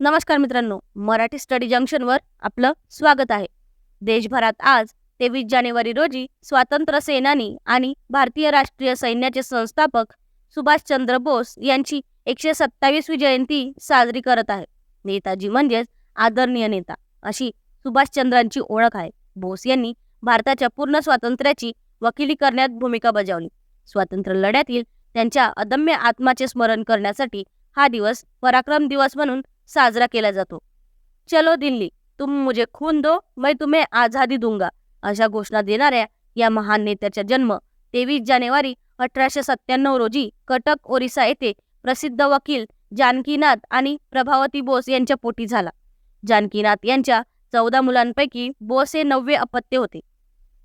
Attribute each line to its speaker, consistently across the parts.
Speaker 1: नमस्कार मित्रांनो मराठी स्टडी जंक्शनवर आपलं स्वागत आहे. देशभरात आज तेवीस जानेवारी रोजी स्वातंत्र्य सेनानी आणि भारतीय राष्ट्रीय सैन्याचे संस्थापक सुभाषचंद्र बोस यांची एकशे सत्तावीसवी जयंती साजरी करत आहे नेताजी म्हणजेच आदरणीय नेता अशी सुभाषचंद्रांची ओळख आहे. बोस यांनी भारताच्या पूर्ण स्वातंत्र्याची वकिली करण्यात भूमिका बजावली. स्वातंत्र्य लढ्यातील त्यांच्या अदम्य आत्माचे स्मरण करण्यासाठी हा दिवस पराक्रम दिवस म्हणून साजरा केला जातो. चलो दिल्ली तुम मुझे खून दो मैं तुम्हें आझादी दूंगा अशा घोषणा देणाऱ्या या महान नेत्याचा जन्म तेवीस जानेवारी अठराशे सत्त्याण्णव रोजी कटक ओरिसा येथे प्रसिद्ध वकील जानकीनाथ आणि प्रभावती बोस यांच्या पोटी झाला. जानकीनाथ यांच्या चौदा मुलांपैकी बोस हे नववे अपत्य होते.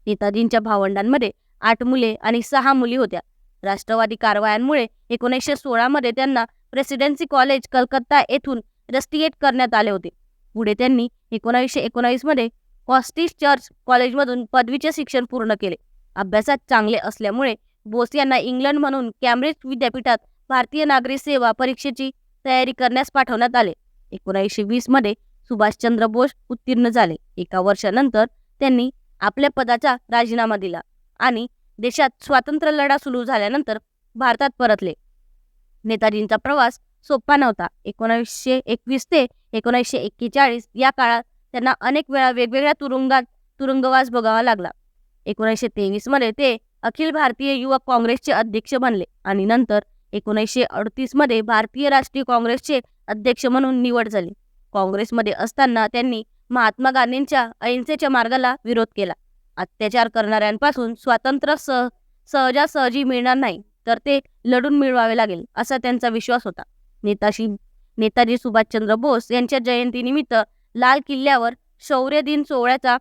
Speaker 1: नेताजींच्या भावंडांमध्ये आठ मुले आणि सहा मुली होत्या. राष्ट्रवादी कारवायांमुळे एकोणीसशे सोळामध्ये त्यांना प्रेसिडेन्सी कॉलेज कलकत्ता येथून रस्टिएट करण्यात आले होते. पुढे त्यांनी एकोणावीसशे एकोणावीसमध्ये कॉस्टिस चर्च कॉलेजमधून पदवीचे शिक्षण पूर्ण केले. अभ्यासात चांगले असल्यामुळे बोस यांना इंग्लंड म्हणून कॅम्ब्रिज विद्यापीठात भारतीय नागरी सेवा परीक्षेची तयारी करण्यास पाठवण्यात आले. एकोणीसशे वीसमध्ये सुभाषचंद्र बोस उत्तीर्ण झाले. एका वर्षानंतर त्यांनी आपल्या पदाचा राजीनामा दिला आणि देशात स्वातंत्र्य लढा सुरू झाल्यानंतर भारतात परतले. नेताजींचा प्रवास सोपा नव्हता. एकोणावीसशे एकवीस ते एकोणीसशे एक्केचाळीस या काळात त्यांना अनेक वेळा वेगवेगळ्या तुरुंगात तुरुंगवास भोगावा लागला. एकोणीसशे तेवीसमध्ये ते अखिल भारतीय युवक काँग्रेसचे अध्यक्ष बनले आणि नंतर एकोणीसशे अडतीसमध्ये भारतीय राष्ट्रीय काँग्रेसचे अध्यक्ष म्हणून निवड झाली. काँग्रेसमध्ये असताना त्यांनी महात्मा गांधींच्या अहिंसेच्या मार्गाला विरोध केला. अत्याचार करणाऱ्यांपासून स्वातंत्र्य सह सहजासहजी मिळणार नाही तर ते लढून मिळवावे लागेल असा त्यांचा विश्वास होता. नेताशी नेताजी सुभाषचंद्र बोस यांच्या जयंतीनिमित्त लाल किल्ल्यावर शौर्य दिन सोहळ्याचा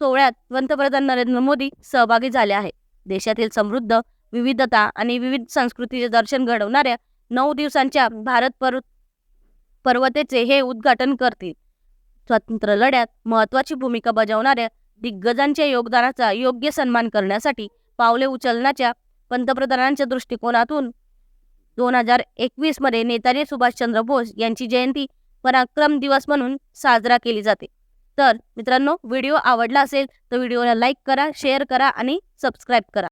Speaker 1: सोहळ्यात पंतप्रधान नरेंद्र मोदी सहभागी झाले आहे देशातील समृद्ध विविधता आणि विविध संस्कृतीचे दर्शन घडवणाऱ्या नऊ दिवसांच्या भारत पर्व पर्वतेचे हे उद्घाटन करतील. स्वातंत्र्य लढ्यात महत्वाची भूमिका बजावणाऱ्या दिग्गजांच्या योगदानाचा योग्य सन्मान करण्यासाठी पावले उचलण्याच्या पंतप्रधानांच्या दृष्टिकोनातून दोन हजार एकवीसमध्ये नेताजी सुभाषचंद्र बोस यांची जयंती पराक्रम दिवस म्हणून साजरा केली जाते. तर मित्रांनो व्हिडिओ आवडला असेल तर व्हिडिओला लाईक करा शेअर करा आणि सबस्क्राईब करा.